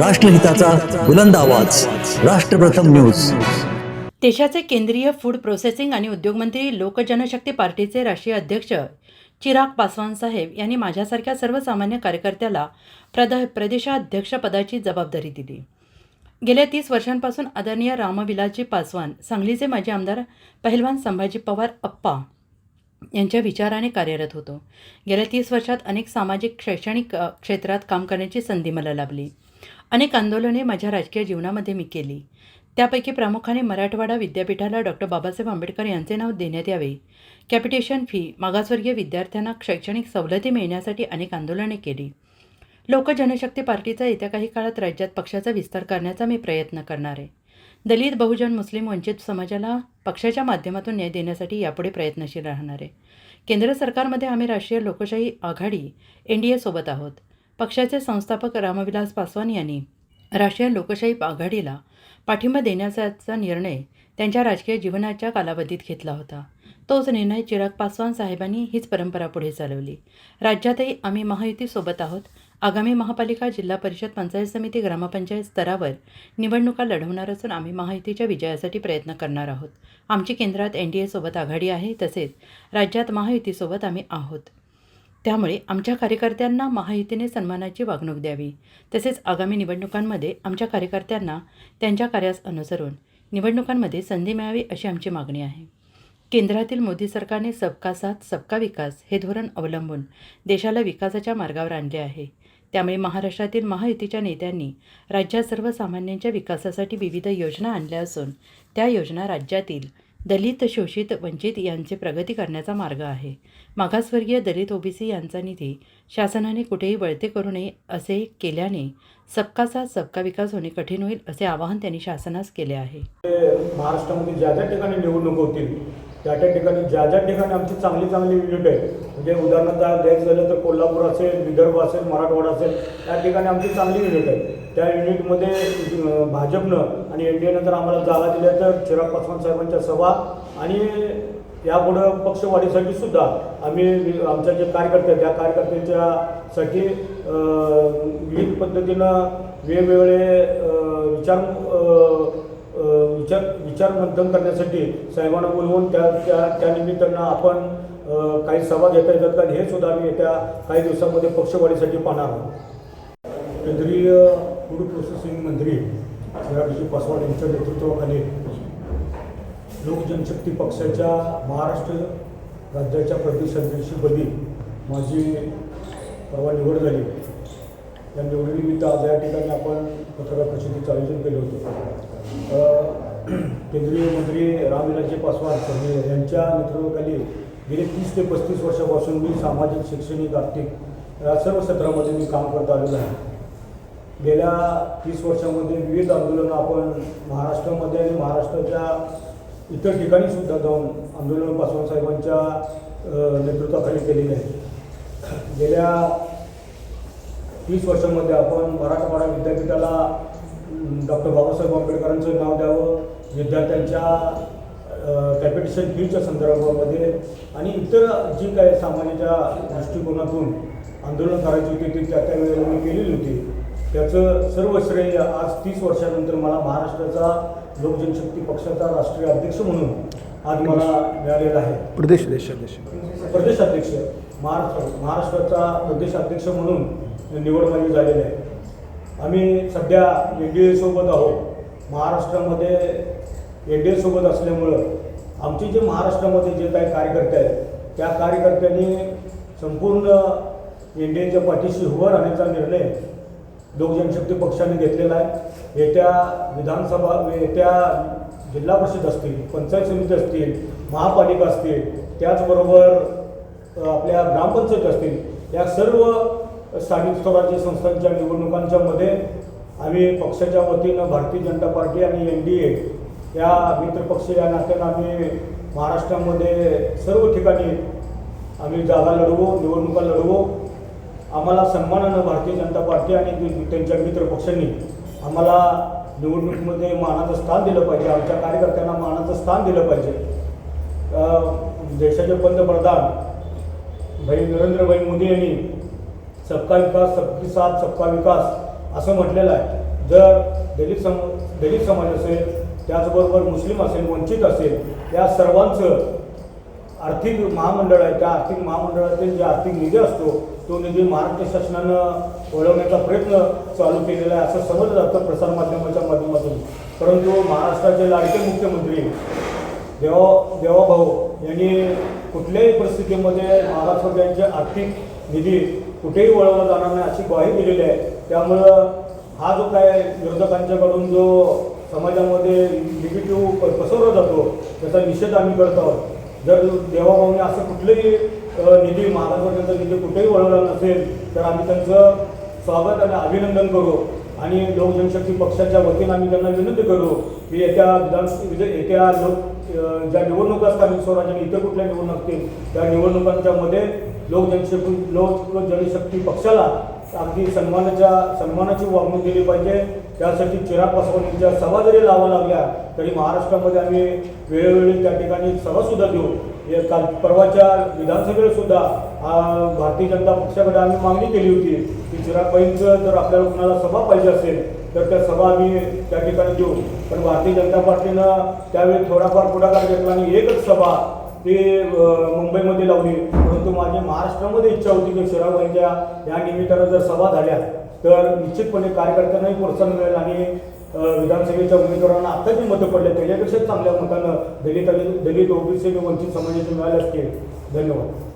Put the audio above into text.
राष्ट्रहिताचा बुलंद आवाज. राष्ट्रप्रथम न्यूज. देशाचे केंद्रीय फूड प्रोसेसिंग आणि उद्योग मंत्री लोकजनशक्ती पार्टीचे राष्ट्रीय अध्यक्ष चिराग पासवान साहेब यांनी माझ्यासारख्या सर्वसामान्य कार्यकर्त्याला प्रद प्रदेशाध्यक्षपदाची जबाबदारी दिली. गेल्या तीस वर्षांपासून आदरणीय रामविलाजी पासवान सांगलीचे माजी आमदार पहिलवान संभाजी पवार अप्पा यांच्या विचाराने कार्यरत होतो. गेल्या तीस वर्षात अनेक सामाजिक शैक्षणिक क्षेत्रात काम करण्याची संधी मला लाभली. अनेक आंदोलने माझ्या राजकीय जीवनामध्ये मी केली. त्यापैकी प्रामुख्याने मराठवाडा विद्यापीठाला डॉक्टर बाबासाहेब आंबेडकर यांचे नाव देण्यात यावे. कॅपिटेशन फी मागासवर्गीय विद्यार्थ्यांना शैक्षणिक सवलती मिळण्यासाठी अनेक आंदोलने केली. लोकजनशक्ती पार्टीचा येत्या काही काळात राज्यात पक्षाचा विस्तार करण्याचा मी प्रयत्न करणार आहे. दलित बहुजन मुस्लिम वंचित समाजाला पक्षाच्या माध्यमातून न्याय देण्यासाठी यापुढे प्रयत्नशील राहणार आहे. केंद्र सरकारमध्ये आम्ही राष्ट्रीय लोकशाही आघाडी एन डी एसोबत आहोत. पक्षाचे संस्थापक रामविलास पासवान यांनी राष्ट्रीय लोकशाही आघाडीला पाठिंबा देण्याचा निर्णय त्यांच्या राजकीय जीवनाच्या कालावधीत घेतला होता. तोच निर्णय चिराग पासवान साहेबांनी हीच परंपरा पुढे चालवली. राज्यातही आम्ही महायुतीसोबत आहोत. आगामी महापालिका जिल्हा परिषद पंचायत समिती ग्रामपंचायत स्तरावर निवडणुका लढवणार असून आम्ही महायुतीच्या विजयासाठी प्रयत्न करणार आहोत. आमची केंद्रात एन डी एसोबत आघाडी आहे तसेच राज्यात महायुतीसोबत आम्ही आहोत. त्यामुळे आमच्या कार्यकर्त्यांना महायुतीने सन्मानाची वागणूक द्यावी. तसेच आगामी निवडणुकांमध्ये आमच्या कार्यकर्त्यांना त्यांच्या कार्यास अनुसरून निवडणुकांमध्ये संधी मिळावी अशी आमची मागणी आहे. केंद्रातील मोदी सरकारने सबका साथ सबका विकास हे धोरण अवलंबून देशाला विकासाच्या मार्गावर आणले आहे. त्यामुळे महाराष्ट्रातील महायुतीच्या नेत्यांनी राज्यात सर्वसामान्यांच्या विकासासाठी विविध योजना आणल्या असून त्या योजना राज्यातील दलित शोषित वंचित यांचे प्रगती करण्याचा मार्ग आहे. मागासवर्गीय दलित ओबीसी यांचा निधी शासनाने कुठेही वळते करू नये असे केल्याने सबका साथ सबका विकास होणे कठीण होईल असे आवाहन त्यांनी शासनास केले आहे. महाराष्ट्रामध्ये ज्या ज्या ठिकाणी निवडणूक होतील त्या त्या ठिकाणी ज्या ज्या ठिकाणी आमची चांगली चांगली युनिट आहे म्हणजे उदाहरणार्थ द्यायचं झालं तर कोल्हापूर असेल विदर्भ असेल मराठवाडा असेल त्या ठिकाणी आमची चांगली युनिट आहे त्या युनिटमध्ये भाजपनं आणि एन डी एनं जर आम्हाला जागा दिल्या तर चिराग पासवान साहेबांच्या सभा आणि यापुढं पक्षवाढीसाठी सुद्धा आम्ही आमच्या जे कार्यकर्ते त्या कार्यकर्त्यांच्यासाठी विविध पद्धतीनं वेगवेगळे विचार विचार विचार मंथन करण्यासाठी साहेबांना बोलवून त्या त्या त्यानिमित्तानं आपण काही सभा घेता येतात का? हे सुद्धा आम्ही येत्या काही दिवसांमध्ये पक्षवाढीसाठी पाहणार आहोत. केंद्रीय फूड प्रोसेसिंग मंत्री चिरागजी पासवान यांच्या नेतृत्वाखाली लोक जनशक्ती पक्षाच्या महाराष्ट्र राज्याच्या प्रदेशाध्यक्षपदी माझी परवा निवड झाली. त्या निवडीनिमित्त आज या ठिकाणी आपण पत्रकार परिषदेचं आयोजन केलं होतं. केंद्रीय मंत्री रामविलासजी पासवान यांच्या नेतृत्वाखाली गेले तीस ते पस्तीस वर्षापासून मी सामाजिक शैक्षणिक आर्थिक या सर्व क्षेत्रामध्ये मी काम करत आलेलो आहे. गेल्या तीस वर्षामध्ये विविध आंदोलनं आपण महाराष्ट्रामध्ये आणि महाराष्ट्राच्या इतर ठिकाणी सुद्धा जाऊन आंदोलन पासवान साहेबांच्या नेतृत्वाखाली केलेली आहे. गेल्या तीस वर्षामध्ये आपण मराठवाडा विद्यापीठाला डॉक्टर बाबासाहेब आंबेडकरांचं नाव द्यावं विद्यार्थ्यांच्या कॅपिटेशन फीच्या संदर्भामध्ये आणि इतर जी काही सामान्याच्या दृष्टिकोनातून आंदोलन करायची होती ती त्या त्यावेळेला मी केलेली होती. त्याचं सर्व श्रेय आज तीस वर्षानंतर मला महाराष्ट्राचा लोकजनशक्ती पक्षाचा राष्ट्रीय अध्यक्ष म्हणून आज मला मिळालेला आहे. प्रदेश देशादेश प्रदेशाध्यक्ष महाराष्ट्र महाराष्ट्राचा प्रदेशाध्यक्ष म्हणून निवड माझी झालेली आहे. आम्ही सध्या एन डी एसोबत आहोत. महाराष्ट्रामध्ये एन डी एसोबत असल्यामुळं आमचे जे महाराष्ट्रामध्ये जे काही कार्यकर्ते आहेत त्या कार्यकर्त्यांनी संपूर्ण एन डी एच्या पाठीशी उभं राहण्याचा निर्णय लोकजनशक्ती पक्षाने घेतलेला आहे. येत्या विधानसभा येत्या जिल्हा परिषद असतील पंचायत समिती असतील महापालिका असतील त्याचबरोबर आपल्या ग्रामपंचायत असतील या सर्व स्थानिक स्वराज्य संस्थांच्या निवडणुकांच्या मध्ये आम्ही पक्षाच्या वतीनं भारतीय जनता पार्टी आणि एन डी ए या मित्रपक्ष या नात्यानं आम्ही महाराष्ट्रामध्ये सर्व ठिकाणी आम्ही जागा लढवू निवडणुका लढवू. आम्हाला सन्मानानं भारतीय जनता पार्टी आणि त्यांच्या मित्र पक्षांनी आम्हाला निवडणुकीमध्ये मानाचं स्थान दिलं पाहिजे. आमच्या कार्यकर्त्यांना मानाचं स्थान दिलं पाहिजे. देशाचे पंतप्रधान भाई नरेंद्रभाई मोदी यांनी सबका विकास सबकी साथ सबका विकास असं म्हटलेलं आहे. जर दलित सम दलित समाज असेल त्याचबरोबर मुस्लिम असेल वंचित असेल या सर्वांचं आर्थिक महामंडळ आहे. त्या आर्थिक महामंडळातील जे आर्थिक निधी असतो तो निधी महाराष्ट्र शासनानं वळवण्याचा प्रयत्न चालू केलेला आहे असं समजलं जातं प्रसारमाध्यमाच्या माध्यमातून. परंतु महाराष्ट्राचे लाडके मुख्यमंत्री देवा देवाभाऊ यांनी कुठल्याही परिस्थितीमध्ये महाराष्ट्रांचे आर्थिक निधी कुठेही वळवला जाणार नाही अशी ग्वाही दिलेली आहे. त्यामुळं हा जो काय विरोधकांच्याकडून जो समाजामध्ये निगेटिव्ह पसरवला जातो त्याचा निषेध आम्ही करत आहोत. जर देवाभाऊने असं कुठलंही निधी महाराष्ट्राचा निधी कुठेही वळवला नसेल तर आम्ही त्यांचं स्वागत आणि अभिनंदन करू. आणि लोक जनशक्ती पक्षाच्या वतीनं आम्ही त्यांना विनंती करू की येत्या विधान विध- म्हणजे येत्या लोक ज्या निवडणुका स्थानिक स्वराज्य आणि इतर कुठल्या निवडणूक असतील त्या निवडणुकांच्या मध्ये लोक जनशक्ती लोक जनशक्ती पक्षाला अगदी सन्मानाच्या सन्मानाची वागणूक दिली पाहिजे. त्यासाठी चिराग पासवान सभा जरी लावा लागल्या तरी महाराष्ट्रामध्ये आम्ही वेळोवेळी त्या ठिकाणी सभासुद्धा देऊ. काल परवाच्या विधानसभेला सुद्धा भारतीय जनता पक्षाकडे आम्ही मागणी केली होती की चिरागबाईंचं जर आपल्याला कुणाला सभा पाहिजे असेल तर त्या सभा आम्ही त्या ठिकाणी देऊ. पण भारतीय जनता पार्टीनं त्यावेळी थोडाफार पुढाकार घेतला आणि एकच सभा ते मुंबईमध्ये लावली. परंतु माझी महाराष्ट्रामध्ये इच्छा होती की शिराबाईंच्या या निमित्तानं जर सभा झाल्या तर निश्चितपणे कार्यकर्त्यांनाही प्रोत्साहन मिळेल आणि विधानसभेच्या उमेदवारांना आता जी मतं पडले त्याच्यापेक्षा चांगल्या मतानं दलित आणि दलित ओबीसी आणि वंचित समाजाचे मिळाले असतील. धन्यवाद.